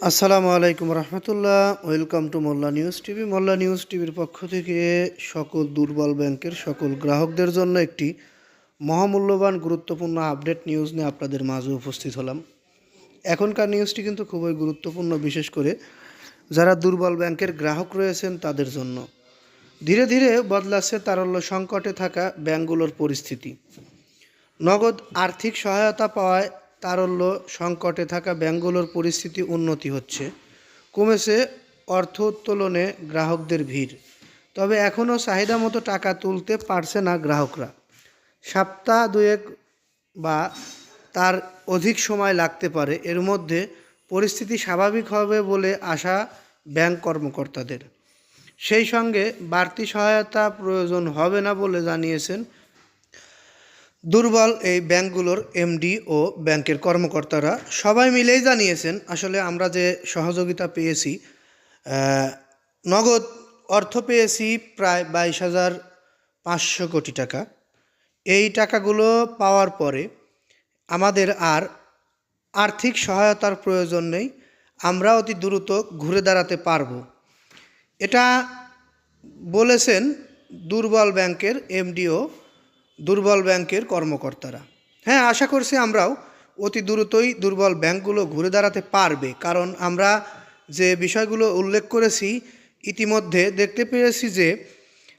আসসালামু আলাইকুম রহমতুল্লাহ। Welcome to Molla news TV. Molla news টিভির পক্ষ থেকে সকল দুর্বল ব্যাংকের সকল গ্রাহকদের জন্য একটি মহামূল্যবান, গুরুত্বপূর্ণ আপডেট নিউজ নিয়ে আপনাদের মাঝে উপস্থিত হলাম। এখনকার নিউজটি কিন্তু খুবই গুরুত্বপূর্ণ, বিশেষ করে যারা দুর্বল ব্যাংকের গ্রাহক রয়েছেন তাদের জন্য। ধীরে ধীরে বদলাচ্ছে তারল্য সংকটে থাকা ব্যাংকগুলোর পরিস্থিতি। নগদ আর্থিক সহায়তা পাওয়ায় তারল্য সংকটে থাকা ব্যাংকগুলোর পরিস্থিতি উন্নতি হচ্ছে। কমেছে অর্থ উত্তোলনে গ্রাহকদের ভিড়। তবে এখনও চাহিদা মতো টাকা তুলতে পারছে না গ্রাহকরা। সপ্তাহ দুয়েক বা তার অধিক সময় লাগতে পারে। এর মধ্যে পরিস্থিতি স্বাভাবিক হবে বলে আশা ব্যাংক কর্মকর্তাদের। সেই সঙ্গে বাড়তি সহায়তা প্রয়োজন হবে না বলে জানিয়েছেন দুর্বল এই ব্যাংকগুলোর এমডি ও ব্যাংকের কর্মকর্তারা সবাই মিলেই জানিয়েছেন, আসলে আমরা যে সহযোগিতা পেয়েছি নগদ অর্থ পেয়েছি প্রায় বাইশ হাজার পাঁচশো কোটি টাকা। এই টাকাগুলো পাওয়ার পরে আমাদের আর আর্থিক সহায়তার প্রয়োজন নেই, আমরা অতি দ্রুত ঘুরে দাঁড়াতে পারব। এটা বলেছেন দুর্বল ব্যাংকের এমডিও দুর্বল ব্যাংকের কর্মকর্তারা। হ্যাঁ আশা করছি আমরাও অতি দ্রুতই দুর্বল ব্যাংকগুলো ঘুরে দাঁড়াতে পারবে, কারণ আমরা যে বিষয়গুলো উল্লেখ করেছি, ইতিমধ্যে দেখতে পেরেছি যে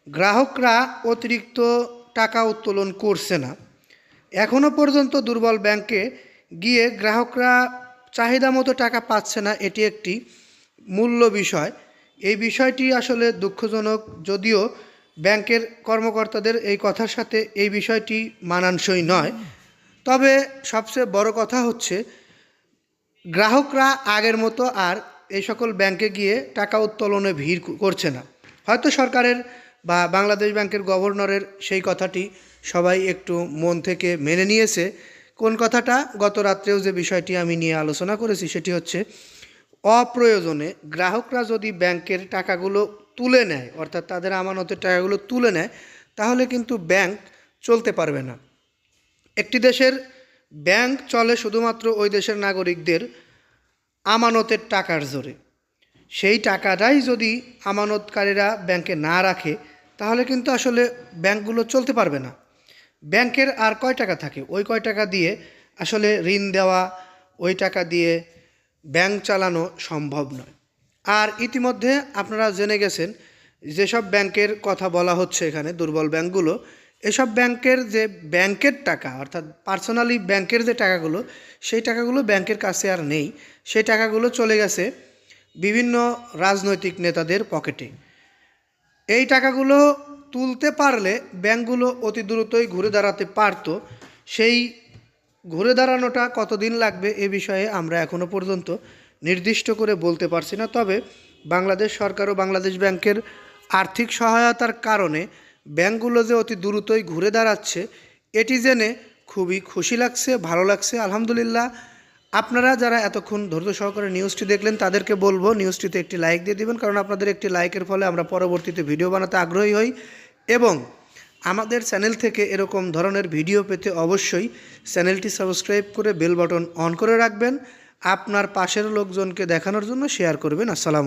গ্রাহকরা অতিরিক্ত টাকা উত্তোলন করছে না। এখনও পর্যন্ত দুর্বল ব্যাংকে গিয়ে গ্রাহকরা চাহিদা মতো টাকা পাচ্ছে না, এটি একটি মূল্য বিষয়। এই বিষয়টি আসলে দুঃখজনক, যদিও ব্যাংকের কর্মকর্তাদের এই কথার সাথে এই বিষয়টি মানানসই নয়। তবে সবচেয়ে বড় কথা হচ্ছে, গ্রাহকরা আগের মতো আর এই সকল ব্যাংকে গিয়ে টাকা উত্তোলনে ভিড় করছে না। হয়তো সরকারের বা বাংলাদেশ ব্যাংকের গভর্নরের সেই কথাটি সবাই একটু মন থেকে মেনে নিয়েছে। কোন কথাটা? গত রাত্রেও যে বিষয়টি আমি নিয়ে আলোচনা করেছি সেটি হচ্ছে, অপ্রয়োজনে গ্রাহকরা যদি ব্যাংকের টাকাগুলো তুলে নেয়, অর্থাৎ তাদের আমানতের টাকাগুলো তুলে নেয়, তাহলে কিন্তু ব্যাংক চলতে পারবে না। একটি দেশের ব্যাংক চলে শুধুমাত্র ওই দেশের নাগরিকদের আমানতের টাকার জোরে। সেই টাকাটাই যদি আমানতকারীরা ব্যাংকে না রাখে, তাহলে কিন্তু আসলে ব্যাংকগুলো চলতে পারবে না। ব্যাংকের আর কয় টাকা থাকে? ওই কয় টাকা দিয়ে আসলে ঋণ দেওয়া, ওই টাকা দিয়ে ব্যাংক চালানো সম্ভব নয়। আর ইতিমধ্যে আপনারা জেনে গেছেন, যেসব ব্যাংকের কথা বলা হচ্ছে এখানে, দুর্বল ব্যাংকগুলো, এসব ব্যাংকের যে ব্যাংকের টাকা, অর্থাৎ পার্সোনালি ব্যাংকের যে টাকাগুলো, সেই টাকাগুলো ব্যাংকের কাছে আর নেই। সেই টাকাগুলো চলে গেছে বিভিন্ন রাজনৈতিক নেতাদের পকেটে। এই টাকাগুলো তুলতে পারলে ব্যাংকগুলো অতি দ্রুতই ঘুরে দাঁড়াতে পারতো। সেই ঘুরে দাঁড়ানোটা কতদিন লাগবে এ বিষয়ে আমরা এখনও পর্যন্ত নির্দিষ্ট করে বলতে পারছি না, তবে বাংলাদেশ সরকার ও বাংলাদেশ ব্যাংকের আর্থিক সহায়তার কারণে ব্যাংকগুলো যে অতি দ্রুতই ঘুরে দাঁড়াচ্ছে, এটি জেনে খুবই খুশি লাগছে, ভালো লাগছে, আলহামদুলিল্লাহ। আপনারা যারা এতক্ষণ ধৈর্য সহকারে নিউজটি দেখলেন, তাদেরকে বলব নিউজটিতে একটি লাইক দিয়ে দিবেন, কারণ আপনাদের একটি লাইকের ফলে আমরা পরবর্তীতে ভিডিও বানাতে আগ্রহী হই। এবং আমাদের চ্যানেল থেকে এরকম ধরনের ভিডিও পেতে অবশ্যই চ্যানেলটি সাবস্ক্রাইব করে বেল বাটন অন করে রাখবেন। আপনার পাশের লোকজনকে দেখানোর জন্য শেয়ার করবেন। আসসালামু